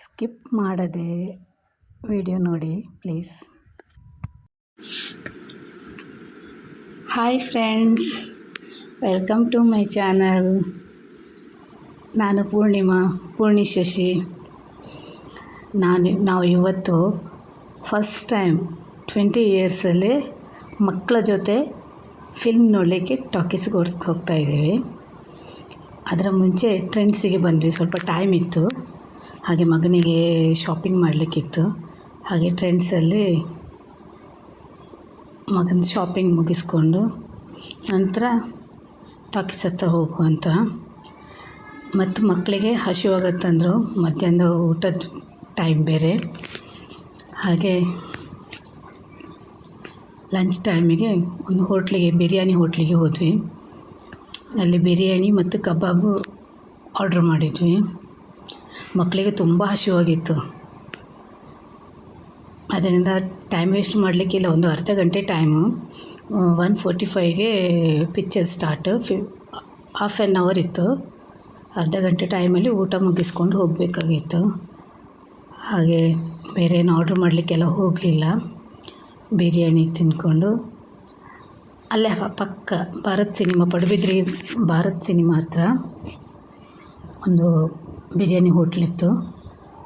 Skip ಮಾಡದೆ video ನೋಡಿ, please. Hi friends, welcome to my channel. ನಾನು ಪೂರ್ಣಿಮಾ, ಪೂರ್ಣಿ ಶಶಿ. ನಾನು, ನಾವು ಇವತ್ತು ಫಸ್ಟ್ ಟೈಮ್ ಟ್ವೆಂಟಿ ಇಯರ್ಸಲ್ಲಿ ಮಕ್ಕಳ ಜೊತೆ ಫಿಲ್ಮ್ ನೋಡಲಿಕ್ಕೆ ಟಾಕೀಸ್ಗೆ ಹೋಗ್ತಾ ಇದ್ದೀವಿ. ಅದರ ಮುಂಚೆ ಟ್ರೆಂಡ್ಸಿಗೆ ಬಂದ್ವಿ, ಸ್ವಲ್ಪ ಟೈಮ್ ಇತ್ತು. ಹಾಗೆ ಮಗನಿಗೆ ಶಾಪಿಂಗ್ ಮಾಡಲಿಕ್ಕಿತ್ತು. ಹಾಗೆ ಟ್ರೆಂಡ್ಸಲ್ಲಿ ಮಗನ ಶಾಪಿಂಗ್ ಮುಗಿಸ್ಕೊಂಡು ನಂತರ ಟಾಕೀಸ್ ಹತ್ರ ಹೋಗುವಂತ. ಮತ್ತು ಮಕ್ಕಳಿಗೆ ಹಸಿವಾಗತ್ತಂದರು ಮಧ್ಯಾಹ್ನದ ಊಟದ ಟೈಮ್ ಬೇರೆ. ಹಾಗೆ ಲಂಚ್ ಟೈಮಿಗೆ ಒಂದು ಹೋಟ್ಲಿಗೆ, ಬಿರಿಯಾನಿ ಹೋಟ್ಲಿಗೆ ಹೋದ್ವಿ. ಅಲ್ಲಿ ಬಿರಿಯಾನಿ ಮತ್ತು ಕಬಾಬು ಆರ್ಡ್ರ್ ಮಾಡಿದ್ವಿ. ಮಕ್ಕಳಿಗೆ ತುಂಬ ಹಸಿವಾಗಿತ್ತು. ಅದರಿಂದ ಟೈಮ್ ವೇಸ್ಟ್ ಮಾಡಲಿಕ್ಕಿಲ್ಲ ಒಂದು ಅರ್ಧ ಗಂಟೆ ಟೈಮು ಒನ್ ಫೋರ್ಟಿ ಫೈವ್ಗೆ ಪಿಕ್ಚರ್ ಸ್ಟಾರ್ಟು ಫಿ ಹಾಫ್ ಆ್ಯನ್ ಅವರ್ ಇತ್ತು. ಅರ್ಧ ಗಂಟೆ ಟೈಮಲ್ಲಿ ಊಟ ಮುಗಿಸ್ಕೊಂಡು ಹೋಗಬೇಕಾಗಿತ್ತು. ಹಾಗೆ ಬೇರೆ ಏನು ಆರ್ಡ್ರ್ ಮಾಡಲಿಕ್ಕೆಲ್ಲ ಹೋಗಲಿಲ್ಲ. ಬಿರಿಯಾನಿ ತಿಂದ್ಕೊಂಡು ಅಲ್ಲೇ ಪಕ್ಕ ಭಾರತ್ ಸಿನಿಮಾ ಪಡುಬಿದ್ರಿ ಭಾರತ್ ಸಿನಿಮಾ ಹತ್ರ ಒಂದು ಬಿರಿಯಾನಿ ಹೋಟ್ಲಿತ್ತು,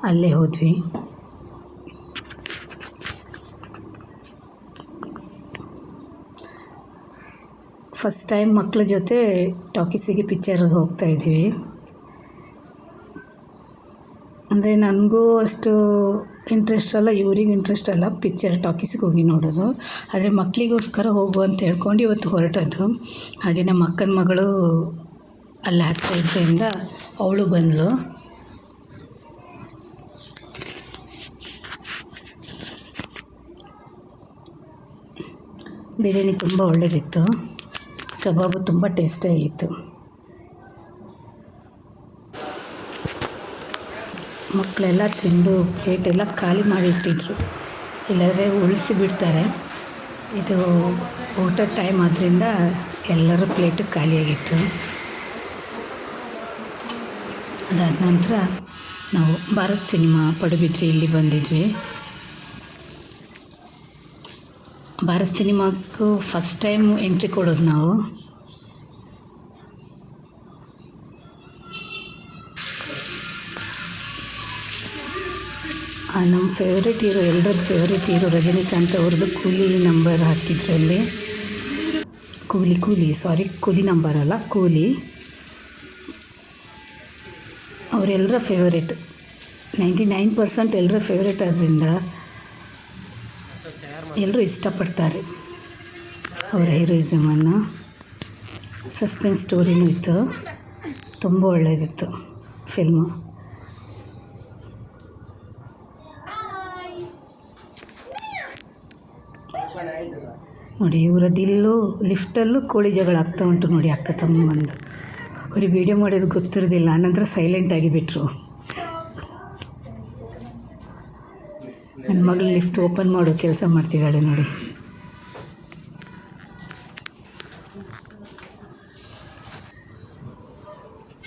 ಅಲ್ಲೇ ಹೋದ್ವಿ. ಫಸ್ಟ್ ಟೈಮ್ ಮಕ್ಕಳ ಜೊತೆ ಟಾಕೀಸಿಗೆ ಪಿಕ್ಚರ್ ಹೋಗ್ತಾ ಇದ್ವಿ. ಅಂದರೆ ನನಗೂ ಅಷ್ಟು ಇಂಟ್ರೆಸ್ಟ್ ಅಲ್ಲ, ಇವ್ರಿಗೆ ಇಂಟ್ರೆಸ್ಟ್ ಅಲ್ಲ ಪಿಕ್ಚರ್ ಟಾಕೀಸಿಗೆ ಹೋಗಿ ನೋಡೋದು. ಆದರೆ ಮಕ್ಕಳಿಗೋಸ್ಕರ ಹೋಗು ಅಂತ ಹೇಳ್ಕೊಂಡು ಇವತ್ತು ಹೊರಟದ್ದು. ಹಾಗೆ ನಮ್ಮ ಅಕ್ಕನ ಮಗಳು ಅಲ್ಲಿ ಆಗ್ತಾ ಇದ್ದರಿಂದ ಅವಳು ಬಂದಳು ಬಿರಿಯಾನಿ ತುಂಬ ಒಳ್ಳೆಯದಿತ್ತು ಕಬಾಬು ತುಂಬ ಟೇಸ್ಟಿಯಾಗಿತ್ತು ಮಕ್ಕಳೆಲ್ಲ ತಿಂದು ಪ್ಲೇಟೆಲ್ಲ ಖಾಲಿ ಮಾಡಿಟ್ಟಿದ್ರು ಇಲ್ಲದ್ರೆ ಉಳಿಸಿ ಬಿಡ್ತಾರೆ. ಇದು ಊಟದ ಟೈಮ್ ಆದ್ದರಿಂದ ಎಲ್ಲರ ಪ್ಲೇಟು ಖಾಲಿಯಾಗಿತ್ತು. ಅದಾದ ನಂತರ ನಾವು ಭಾರತ್ ಸಿನಿಮಾ ಪಡುಬಿದ್ರಿ ಇಲ್ಲಿ ಬಂದಿದ್ವಿ. ಭಾರತ್ ಸಿನಿಮಾಕ್ಕೂ ಫಸ್ಟ್ ಟೈಮ್ ಎಂಟ್ರಿ ಕೊಡೋದು ನಾವು. ನಮ್ಮ ಫೇವ್ರೆಟ್ ಹೀರೋ ಎಲ್ಲರ ಫೇವ್ರೆಟ್ ಹೀರೋ ರಜನಿಕಾಂತ್ ಅವ್ರದ್ದು ಕೂಲಿ ನಂಬರ್ ಹಾಕಿದ್ರಲ್ಲಿ. ಕೂಲಿ ಕೂಲಿ ಸಾರಿ ಕೂಲಿ ನಂಬರ್ ಅಲ್ಲ, ಕೂಲಿ. ಅವರೆಲ್ಲರ ಫೇವ್ರೇಟ್ ನೈಂಟಿ ನೈನ್ ಪರ್ಸೆಂಟ್ ಎಲ್ಲರ ಫೇವ್ರೇಟ್ ಆದ್ದರಿಂದ ಎಲ್ಲರೂ ಇಷ್ಟಪಡ್ತಾರೆ ಅವರ ಹೀರೋಯಿಸಮನ್ನು ಸಸ್ಪೆನ್ಸ್ ಸ್ಟೋರಿನೂ ಇತ್ತು. ತುಂಬ ಒಳ್ಳೆಯದಿತ್ತು ಫಿಲ್ಮು ನೋಡಿ ಇವರದಿಲ್ಲೂ ಲಿಫ್ಟಲ್ಲೂ ಕೋಳಿ ಜಗಳ ಆಗ್ತಾ ಉಂಟು ನೋಡಿ ಅಕ್ಕ ತಮ್ಮಂದು. ಅವ್ರಿಗೆ ವೀಡಿಯೋ ಮಾಡೋದು ಗೊತ್ತಿರೋದಿಲ್ಲ. ನಂತರ ಸೈಲೆಂಟಾಗಿ ಬಿಟ್ಟರು ನನ್ನ ಮಗಳು ಲಿಫ್ಟ್ ಓಪನ್ ಮಾಡೋ ಕೆಲಸ ಮಾಡ್ತಿದ್ದಾಳೆ ನೋಡಿ.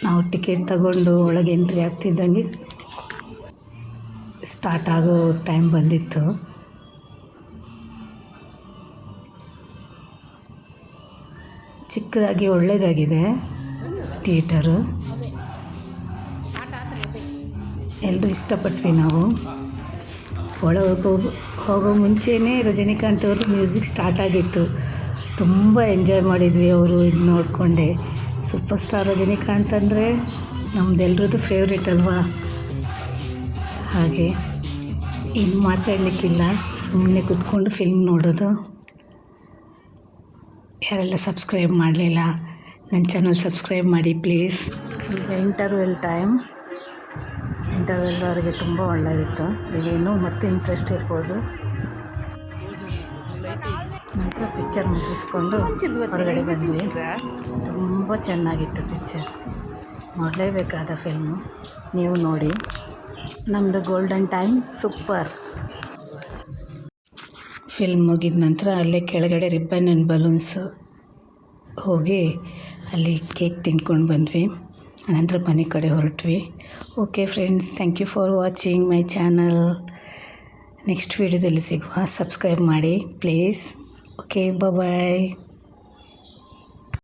ನಾವು ಟಿಕೆಟ್ ತಗೊಂಡು ಒಳಗೆ ಎಂಟ್ರಿ ಆಗ್ತಿದ್ದಂಗೆ ಸ್ಟಾರ್ಟ್ ಆಗೋ ಟೈಮ್ ಬಂದಿತ್ತು. ಚಿಕ್ಕದಾಗಿ ಒಳ್ಳೆಯದಾಗಿದೆ ಥಿಯೇಟರು. ಎಲ್ಲರೂ ಇಷ್ಟಪಟ್ವಿ ನಾವು. ಒಳಗೆ ಹೋಗೋ ಮುಂಚೆನೇ ರಜನಿಕಾಂತ್ ಅವ್ರದ್ದು ಮ್ಯೂಸಿಕ್ ಸ್ಟಾರ್ಟ್ ಆಗಿತ್ತು. ತುಂಬ ಎಂಜಾಯ್ ಮಾಡಿದ್ವಿ ಅವರು ಇದು ನೋಡಿಕೊಂಡೆ. ಸೂಪರ್ ಸ್ಟಾರ್ ರಜನಿಕಾಂತ್ ಅಂದರೆ ನಮ್ಮದೆಲ್ರದ್ದು ಫೇವ್ರೇಟ್ ಅಲ್ವಾ? ಹಾಗೆ, ಇನ್ನು ಮಾತಾಡಲಿಕ್ಕಿಲ್ಲ. ಸುಮ್ಮನೆ ಕೂತ್ಕೊಂಡು ಫಿಲ್ಮ್ ನೋಡೋದು. ಯಾರೆಲ್ಲ ಸಬ್ಸ್ಕ್ರೈಬ್ ಮಾಡಲಿಲ್ಲ? ನನ್ನ ಚಾನಲ್ ಸಬ್ಸ್ಕ್ರೈಬ್ ಮಾಡಿ ಪ್ಲೀಸ್. ಈಗ ಇಂಟರ್ವೆಲ್ ಟೈಮ್ ಇಂಟರ್ವೆಲ್ ಅವರಿಗೆ ತುಂಬ ಒಳ್ಳೆಯದಿತ್ತು ಈಗ ಇನ್ನೂ ಮತ್ತೆ ಇಂಟ್ರೆಸ್ಟ್ ಇರ್ಬೋದು. ನಂತರ ಪಿಕ್ಚರ್ ಮುಗಿಸ್ಕೊಂಡು ಹೊರಗಡೆ ಬಂದ್ವಿ. ತುಂಬ ಚೆನ್ನಾಗಿತ್ತು ಪಿಕ್ಚರ್ ನೋಡಲೇಬೇಕಾದ ಫಿಲ್ಮು ನೀವು ನೋಡಿ. ನಮ್ಮದು ಗೋಲ್ಡನ್ ಟೈಮ್ ಸೂಪರ್ ಫಿಲ್ಮ್ ಮುಗಿದ ನಂತರ ಅಲ್ಲೇ ಕೆಳಗಡೆ ರಿಬ್ಬನ್ ಆ್ಯಂಡ್ ಬಲೂನ್ಸ್ ಹೋಗಿ ಅಲ್ಲಿ ಕೇಕ್ ತಿನ್ಕೊಂಡು ಬಂದ್ವಿ. ಅನಂತರ ಮನೆ ಕಡೆ ಹೊರಟ್ವಿ. Okay friends thank you for watching my channel next ವೀಡಿಯೋದಲ್ಲಿ ಸಿಗುವ ಸಬ್ಸ್ಕ್ರೈಬ್ ಮಾಡಿ ಪ್ಲೀಸ್ ಓಕೆ ಬಾಯ್